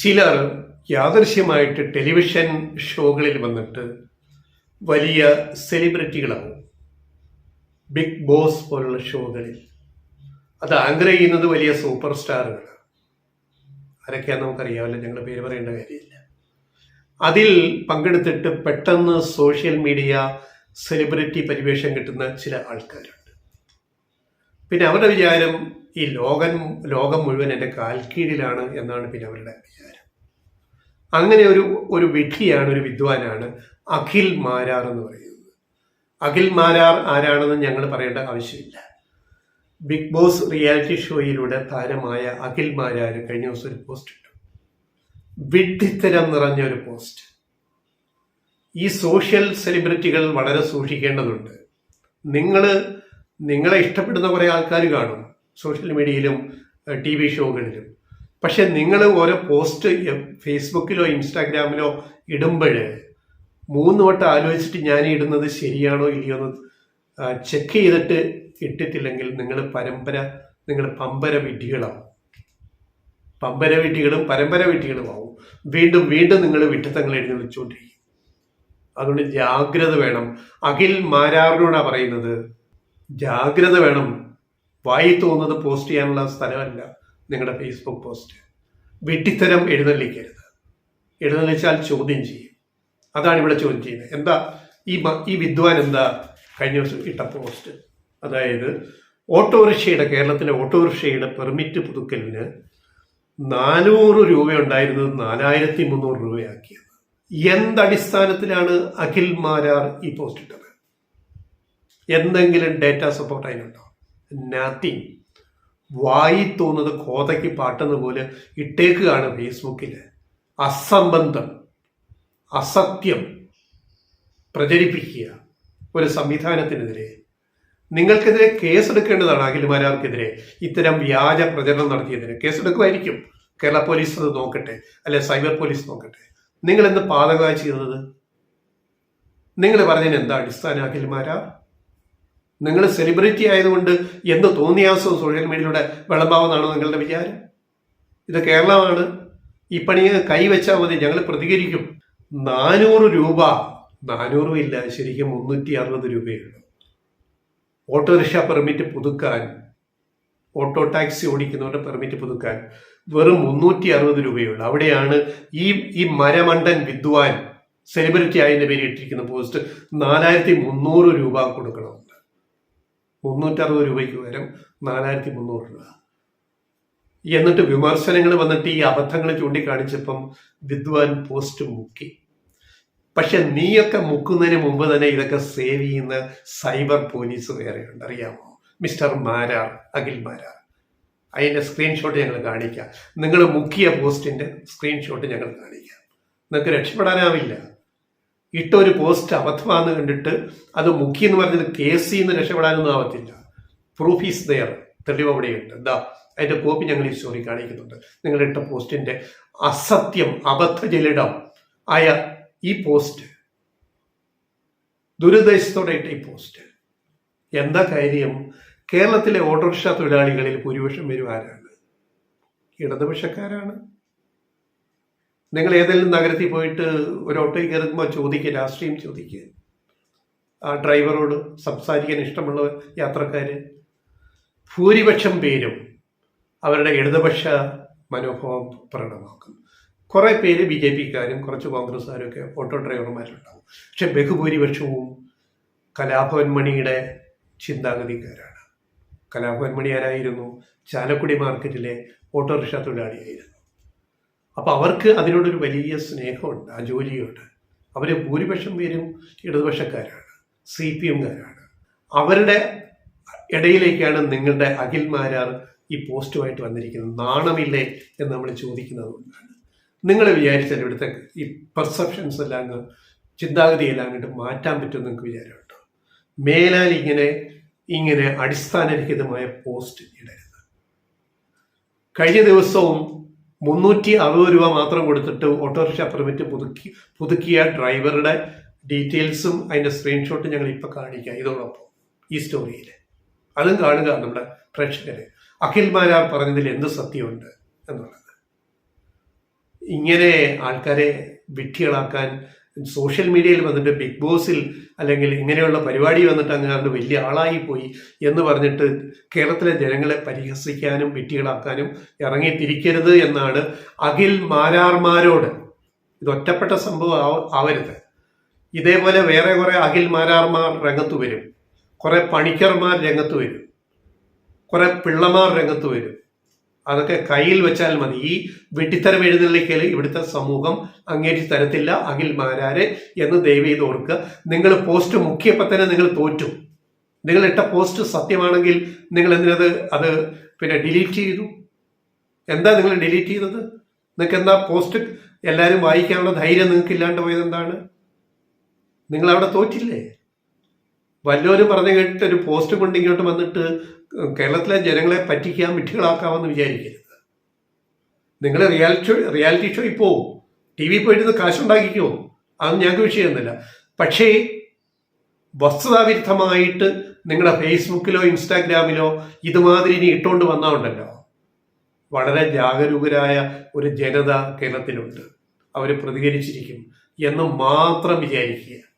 ചിലർ യാദൃശ്യമായിട്ട് ടെലിവിഷൻ ഷോകളിൽ വന്നിട്ട് വലിയ സെലിബ്രിറ്റികളാവും ബിഗ് ബോസ് പോലുള്ള ഷോകളിൽ. അത് ആങ്കർ ചെയ്യുന്നത് വലിയ സൂപ്പർ സ്റ്റാറുകളാണ്. ആരൊക്കെയാണെന്ന് നമുക്കറിയാമല്ലോ ഞങ്ങളുടെ പേര് പറയേണ്ട കാര്യമില്ല. അതിൽ പങ്കെടുത്തിട്ട് പെട്ടെന്ന് സോഷ്യൽ മീഡിയ സെലിബ്രിറ്റി പരിവേഷം കിട്ടുന്ന ചില ആൾക്കാരുണ്ട്. പിന്നെ അവരുടെ വിചാരം ഈ ലോകം ലോകം മുഴുവൻ എന്റെ കാൽക്കീഴിലാണ് എന്നാണ് പിന്നെ അവരുടെ വിചാരം. അങ്ങനെ ഒരു ഒരു വിഡ്ഢിയാണ് ഒരു വിദ്വാനാണ് അഖിൽ മാരാർ എന്ന് പറയുന്നത്. അഖിൽ മാരാർ ആരാണെന്ന് ഞങ്ങൾ പറയേണ്ട ആവശ്യമില്ല. ബിഗ് ബോസ് റിയാലിറ്റി ഷോയിലൂടെ താരമായ അഖിൽ മാരാർ കഴിഞ്ഞ ദിവസം ഒരു പോസ്റ്റ് ഇട്ടു. വിഡ്ഢിത്തരം നിറഞ്ഞ ഒരു പോസ്റ്റ് ഈ സോഷ്യൽ സെലിബ്രിറ്റികൾ വളരെ സൂക്ഷിക്കേണ്ടതുണ്ട്. നിങ്ങൾ നിങ്ങളെ ഇഷ്ടപ്പെടുന്ന കുറേ ആൾക്കാർ കാണും സോഷ്യൽ മീഡിയയിലും ടി വി ഷോകളിലും പക്ഷെ നിങ്ങൾ ഓരോ പോസ്റ്റ് ഫേസ്ബുക്കിലോ ഇൻസ്റ്റാഗ്രാമിലോ ഇടുമ്പോൾ മൂന്ന് വട്ടം ആലോചിച്ചിട്ട് ഞാൻ ഇടുന്നത് ശരിയാണോ ഇല്ലയോ എന്ന് ചെക്ക് ചെയ്തിട്ട് ഇട്ടിട്ടില്ലെങ്കിൽ നിങ്ങൾ പരമ്പര നിങ്ങൾ പമ്പര വിഡ്ഢികളാവും. പമ്പര വിഡ്ഢികളും പരമ്പര വിഡ്ഢികളും ആവും വീണ്ടും വീണ്ടും നിങ്ങൾ വിഡ്ഢിത്തങ്ങൾ എഴുതി വെച്ചുകൊണ്ടിരിക്കും അതുകൊണ്ട് ജാഗ്രത വേണം. അഖിൽ മാരാറിനോടാണ് പറയുന്നത് ജാഗ്രത വേണം. വായി തോന്നുന്നത് പോസ്റ്റ് ചെയ്യാനുള്ള സ്ഥലമല്ല നിങ്ങളുടെ ഫേസ്ബുക്ക് പോസ്റ്റ് വെട്ടിത്തരം എഴുന്നള്ളിക്കരുത്. എഴുന്നള്ളിച്ചാൽ ചോദ്യം ചെയ്യും. അതാണ് ഇവിടെ ചോദ്യം ചെയ്യുന്നത്. എന്താ? ഈ ഈ വിദ്വാൻ എന്താ കഴിഞ്ഞ ദിവസം ഇട്ട പോസ്റ്റ് അതായത് ഓട്ടോറിക്ഷയുടെ കേരളത്തിലെ ഓട്ടോറിക്ഷയുടെ പെർമിറ്റ് പുതുക്കലിന് നാനൂറ് രൂപ ഉണ്ടായിരുന്നത് നാലായിരത്തി മുന്നൂറ് രൂപയാക്കിയത് എന്തടിസ്ഥാനത്തിലാണ് അഖിൽ മാരാർ ഈ പോസ്റ്റ് ഇട്ടത്? എന്തെങ്കിലും ഡേറ്റ സപ്പോർട്ട് അതിനുണ്ടോ? നത്തിങ് വായി തോന്നുന്നത് കോതയ്ക്ക് പാട്ടെന്ന് പോലെ ഇട്ടേക്കുകയാണ് ഫേസ്ബുക്കിൽ അസംബന്ധം അസത്യം പ്രചരിപ്പിക്കുക ഒരു സംവിധാനത്തിനെതിരെ. നിങ്ങൾക്കെതിരെ കേസെടുക്കേണ്ടതാണ് അഖിൽമാരാർക്കെതിരെ ഇത്തരം വ്യാജ പ്രചരണം നടത്തിയതിന്. കേസെടുക്കുമായിരിക്കും. കേരള പോലീസ് അത് നോക്കട്ടെ അല്ലെ സൈബർ പോലീസ് നോക്കട്ടെ. നിങ്ങൾ എന്ത് പാതകമായി ചെയ്തത്? നിങ്ങൾ പറഞ്ഞതിന് എന്താ അടിസ്ഥാന അഖിൽമാരാർ നിങ്ങൾ സെലിബ്രിറ്റി ആയതുകൊണ്ട് എന്ത് തോന്നിയാസവും സോഷ്യൽ മീഡിയയിലൂടെ വിളമ്പാവുന്നതാണോ നിങ്ങളുടെ വിചാരം? ഇത് കേരളമാണ്. ഈ പണി കൈവച്ചാൽ മതി. ഞങ്ങൾ പ്രതികരിക്കും. നാനൂറ് രൂപ. നാനൂറും ഇല്ല. ശരിക്കും മുന്നൂറ്റി അറുപത് രൂപയാണ് ഓട്ടോറിക്ഷ പെർമിറ്റ് പുതുക്കാൻ. ഓട്ടോ ടാക്സി ഓടിക്കുന്നവരുടെ പെർമിറ്റ് പുതുക്കാൻ. വെറും മുന്നൂറ്റി അറുപത് രൂപയുള്ളൂ. അവിടെയാണ് ഈ ഈ മരമണ്ടൻ വിദ്വാൻ സെലിബ്രിറ്റി ആയതിന്റെ പേര് ഇട്ടിരിക്കുന്ന പോസ്റ്റ് നാലായിരത്തി മുന്നൂറ് രൂപ കൊടുക്കണമെന്ന് മുന്നൂറ്ററുപത് രൂപയ്ക്ക് പകരം നാലായിരത്തി മുന്നൂറ് രൂപ. എന്നിട്ട് വിമർശനങ്ങൾ വന്നിട്ട് ഈ അബദ്ധങ്ങൾ ചൂണ്ടിക്കാണിച്ചപ്പം വിദ്വാൻ പോസ്റ്റ് മുക്കി. പക്ഷെ നീയൊക്കെ മുക്കുന്നതിന് മുമ്പ് തന്നെ ഇതൊക്കെ സേവ് ചെയ്യുന്ന സൈബർ പോലീസ് വേറെയുണ്ട് അറിയാമോ? മിസ്റ്റർ മാരാർ അഖിൽ മാരാർ. അതിന്റെ സ്ക്രീൻഷോട്ട് ഞങ്ങൾ കാണിക്കാം. നിങ്ങൾ മുക്കിയ പോസ്റ്റിന്റെ സ്ക്രീൻഷോട്ട് ഞങ്ങൾ കാണിക്കാം. നിങ്ങൾക്ക് രക്ഷപ്പെടാനാവില്ല. ഇട്ട ഒരു പോസ്റ്റ് അബദ്ധമാണെന്ന് കണ്ടിട്ട് അത് മുഖ്യ എന്ന് പറഞ്ഞത് കേസ് ചെയ്യുന്ന രക്ഷപ്പെടാനൊന്നും ആവത്തില്ല. പ്രൂഫ് ഈസ് ദയർ തെളിവ് അവിടെയുണ്ട്. എന്താ അതിന്റെ കോപ്പി ഞങ്ങൾ ഈ സ്റ്റോറി കാണിക്കുന്നുണ്ട്. നിങ്ങൾ ഇട്ട പോസ്റ്റിന്റെ അസത്യം അബദ്ധജലിടം ആയ ഈ പോസ്റ്റ് ദുരുദ്ദേശത്തോടെ ഇട്ട ഈ പോസ്റ്റ് എന്താ കാര്യം? കേരളത്തിലെ ഓട്ടോറിക്ഷ തൊഴിലാളികളിൽ ഭൂരിപക്ഷം പേരും ആരാണ്? ഇടതുപക്ഷക്കാരാണ്. നിങ്ങൾ ഏതെങ്കിലും നഗരത്തിൽ പോയിട്ട് ഒരു ഓട്ടോയിൽ കയറുമ്പോൾ ചോദിക്കുക രാഷ്ട്രീയം ചോദിക്കുക. ആ ഡ്രൈവറോട് സംസാരിക്കാൻ ഇഷ്ടമുള്ള യാത്രക്കാർ ഭൂരിപക്ഷം പേരും അവരുടെ ഇടതുപക്ഷ മനോഭാവം പ്രകടമാക്കും. കുറേ പേര് ബി ജെ പിക്കാരും കുറച്ച് കോൺഗ്രസ്സുകാരും ഒക്കെ ഓട്ടോ ഡ്രൈവർമാരുണ്ടാവും. പക്ഷെ ബഹുഭൂരിപക്ഷവും കലാഭവൻ മണിയുടെ ചിന്താഗതിക്കാരാണ്. കലാഭവൻ മണി ആരായിരുന്നു? ചാലക്കുടി മാർക്കറ്റിലെ ഓട്ടോറിക്ഷ തൊഴിലാളിയായിരുന്നു. അപ്പൊ അവർക്ക് അതിനോടൊരു വലിയ സ്നേഹമുണ്ട് ആ ജോലിയോട്. അവർ ഭൂരിപക്ഷം പേരും ഇടതുപക്ഷക്കാരാണ് സി പി എംകാരാണ്. അവരുടെ ഇടയിലേക്കാണ് നിങ്ങളുടെ അഖിൽ മാരാർ ഈ പോസ്റ്റുമായിട്ട് വന്നിരിക്കുന്നത് നാണമില്ലേ എന്ന് നമ്മൾ ചോദിക്കുന്നത് കൊണ്ടാണ്. നിങ്ങൾ വിചാരിച്ചാൽ ഇവിടുത്തെ ഈ പെർസെപ്ഷൻസ് എല്ലാം അങ്ങ് ചിന്താഗതിയെല്ലാം അങ്ങോട്ട് മാറ്റാൻ പറ്റും നിങ്ങൾക്ക് വിചാരമുണ്ടോ? മേലാൽ ഇങ്ങനെ ഇങ്ങനെ അടിസ്ഥാനരഹിതമായ പോസ്റ്റ് ഇടരുത്. കഴിഞ്ഞ ദിവസവും മുന്നൂറ്റി അറുപത് രൂപ മാത്രം കൊടുത്തിട്ട് ഓട്ടോറിക്ഷ പെർമിറ്റ് പുതുക്കി പുതുക്കിയ ഡ്രൈവറുടെ ഡീറ്റെയിൽസും അതിന്റെ സ്ക്രീൻഷോട്ടും ഞങ്ങൾ ഇപ്പോൾ കാണിക്കാം. ഇതോടൊപ്പം ഈ സ്റ്റോറിയിൽ. അതും കാണുക നമ്മുടെ പ്രേക്ഷകരെ. അഖിൽ മാരാർ പറഞ്ഞതിൽ എന്ത് സത്യമുണ്ട് എന്നുള്ളത്. ഇങ്ങനെ ആൾക്കാരെ വിഡ്ഢികളാക്കാൻ സോഷ്യൽ മീഡിയയിൽ വന്നിട്ട് ബിഗ് ബോസിൽ അല്ലെങ്കിൽ ഇങ്ങനെയുള്ള പരിപാടി വന്നിട്ട് അങ്ങാണ്ട് വലിയ ആളായി പോയി എന്ന് പറഞ്ഞിട്ട് കേരളത്തിലെ ജനങ്ങളെ പരിഹസിക്കാനും വിഡ്ഢികളാക്കാനും ഇറങ്ങിത്തിരിക്കരുത് എന്നാണ് അഖിൽ മാരാർമാരോട്. ഇത് ഒറ്റപ്പെട്ട സംഭവം ആവ- ആവരുത്. ഇതേപോലെ വേറെ കുറെ അഖിൽ മാരാർമാർ രംഗത്ത് വരും. കുറെ പണിക്കർമാർ രംഗത്ത് വരും. കുറെ പിള്ളമാർ രംഗത്ത് വരും. അതൊക്കെ കയ്യിൽ വെച്ചാൽ മതി. ഈ വെട്ടിത്തരം എഴുന്നള്ളിക്കൽ ഇവിടുത്തെ സമൂഹം അങ്ങേറ്റി തരത്തില്ല. അഖിൽ മാരാര് എന്ന് ദയവ് ചെയ്ത് ഓർക്കുക. നിങ്ങൾ പോസ്റ്റ് മുക്കിയപ്പോൾ തന്നെ നിങ്ങൾ തോറ്റു. നിങ്ങൾ ഇട്ട പോസ്റ്റ് സത്യമാണെങ്കിൽ നിങ്ങൾ എന്തിനത്? അത് പിന്നെ ഡിലീറ്റ് ചെയ്തു. എന്താ നിങ്ങൾ ഡിലീറ്റ് ചെയ്തത്? നിങ്ങൾക്ക് എന്താ പോസ്റ്റ് എല്ലാവരും വായിക്കാനുള്ള ധൈര്യം നിങ്ങൾക്ക് ഇല്ലാണ്ട് പോയത് എന്താണ്? നിങ്ങൾ അവിടെ തോറ്റില്ലേ? വല്ലവരും പറഞ്ഞു കേട്ടിട്ട് ഒരു പോസ്റ്റ് കൊണ്ട് ഇങ്ങോട്ട് വന്നിട്ട് കേരളത്തിലെ ജനങ്ങളെ പറ്റിക്കാൻ വിട്ടികളാക്കാമെന്ന് വിചാരിക്കരുത്. നിങ്ങൾ റിയാലിറ്റി ഷോ റിയാലിറ്റി ഷോയിൽ പോവും ടി വി പോയിട്ട് കാശുണ്ടാക്കിക്കോ? അതൊന്നും ഞങ്ങൾക്ക് വിഷയമൊന്നുമില്ല. പക്ഷേ വസ്തുതാവിരുദ്ധമായിട്ട് നിങ്ങളുടെ ഫേസ്ബുക്കിലോ ഇൻസ്റ്റാഗ്രാമിലോ ഇതുമാതിരി ഇനി ഇട്ടുകൊണ്ട് വന്നാണ്ടല്ലോ വളരെ ജാഗരൂകരായ ഒരു ജനത കേരളത്തിലുണ്ട്. അവർ പ്രതികരിച്ചിരിക്കും എന്ന് മാത്രം വിചാരിക്കുക.